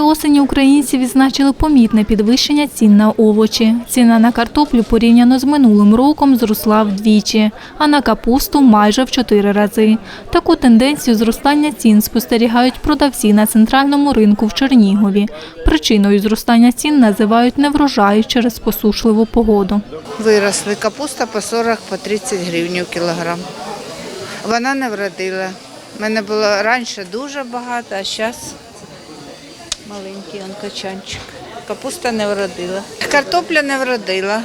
осені українці відзначили помітне підвищення цін на овочі. Ціна на картоплю порівняно з минулим роком зросла вдвічі, а на капусту майже в чотири рази. Таку тенденцію зростання цін спостерігають продавці на центральному ринку в Чернігові. Причиною зростання цін називають неврожай через посушливу погоду. Виросли капуста по 40 по 30 гривень кілограм. Вона не вродила. У мене було раніше дуже багато, а зараз маленький он качанчик. Капуста не вродила. Картопля не вродила.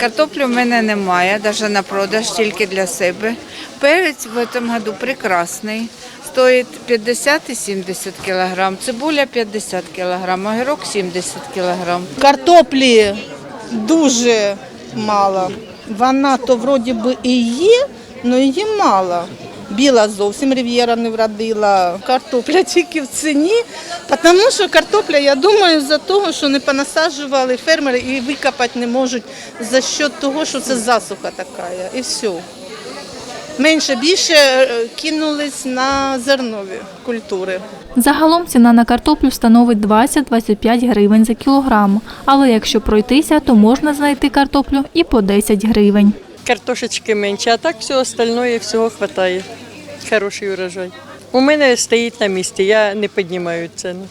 Картоплі в мене немає, навіть на продаж, тільки для себе. Перець в цьому году прекрасний. Стоїть 50 і 70 кілограм, цибуля 50 кілограм, огірок 70 кілограм. Картоплі дуже мало. Вона то вроді би і є, але її мало. Біла зовсім рів'єра не вродила. Картопля тільки в ціні, тому що картопля, я думаю, за того, що не понасаджували фермери і викопати не можуть за счет того, що це засуха така. І все. Менше більше е, кинулись на зернові культури. Загалом ціна на картоплю становить 20-25 гривень за кілограм. Але якщо пройтися, то можна знайти картоплю і по 10 гривень. картошечки менше, а так все остальное всього вистачає. Хороший урожай. У мене стоїть на місці, я не піднімаю ціну.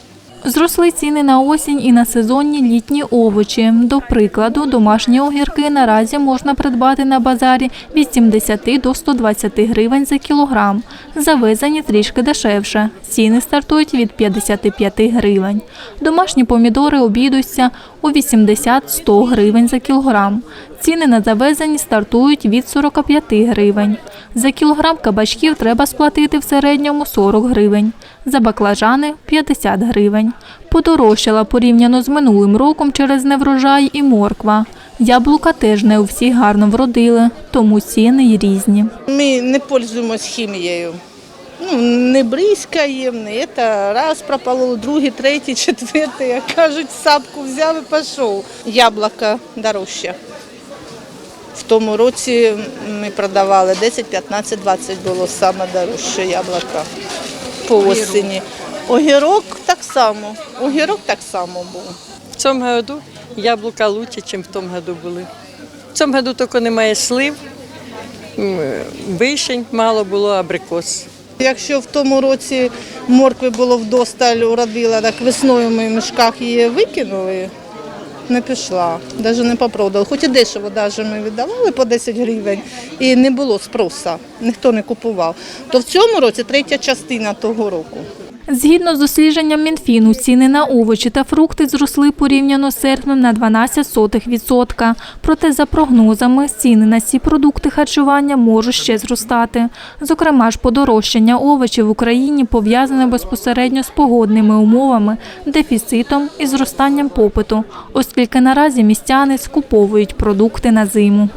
Зросли ціни на осінь і на сезонні літні овочі. До прикладу, домашні огірки наразі можна придбати на базарі від 70 до 120 гривень за кілограм. Завезені трішки дешевше. Ціни стартують від 55 гривень. Домашні помідори обійдуться у 80-100 гривень за кілограм. Ціни на завезені стартують від 45 гривень. За кілограм кабачків треба сплатити в середньому 40 гривень. За баклажани 50 гривень. Подорожчала порівняно з минулим роком через неврожай і морква. Яблука теж не у всіх гарно вродили, тому ціни й різні. Ми не пользуємось хімією. Ну, не бризкаємо, не це раз пропололи, другий, третій, четвертий, як кажуть, сапку взяв і пішов. Яблука дорожче. В тому році ми продавали 10, 15, 20 було саме дорожче яблука по осені. Огірок так само. Огірок так само був. В цьому году яблука краще, ніж в тому году були. В цьому году тільки немає слив, вишень мало було, абрикос. Якщо в тому році моркви було вдосталь уродила, так весною ми в мішках її викинули, не пішла, навіть не попродали. Хоч і дешево навіть ми віддавали по 10 гривень і не було спросу, ніхто не купував. То в цьому році третя частина того року. Згідно з дослідженням Мінфіну, ціни на овочі та фрукти зросли порівняно з серпнем на 12%. Проте, за прогнозами, ціни на ці продукти харчування можуть ще зростати. Зокрема ж, подорожчання овочів в Україні пов'язане безпосередньо з погодними умовами, дефіцитом і зростанням попиту, оскільки наразі містяни скуповують продукти на зиму.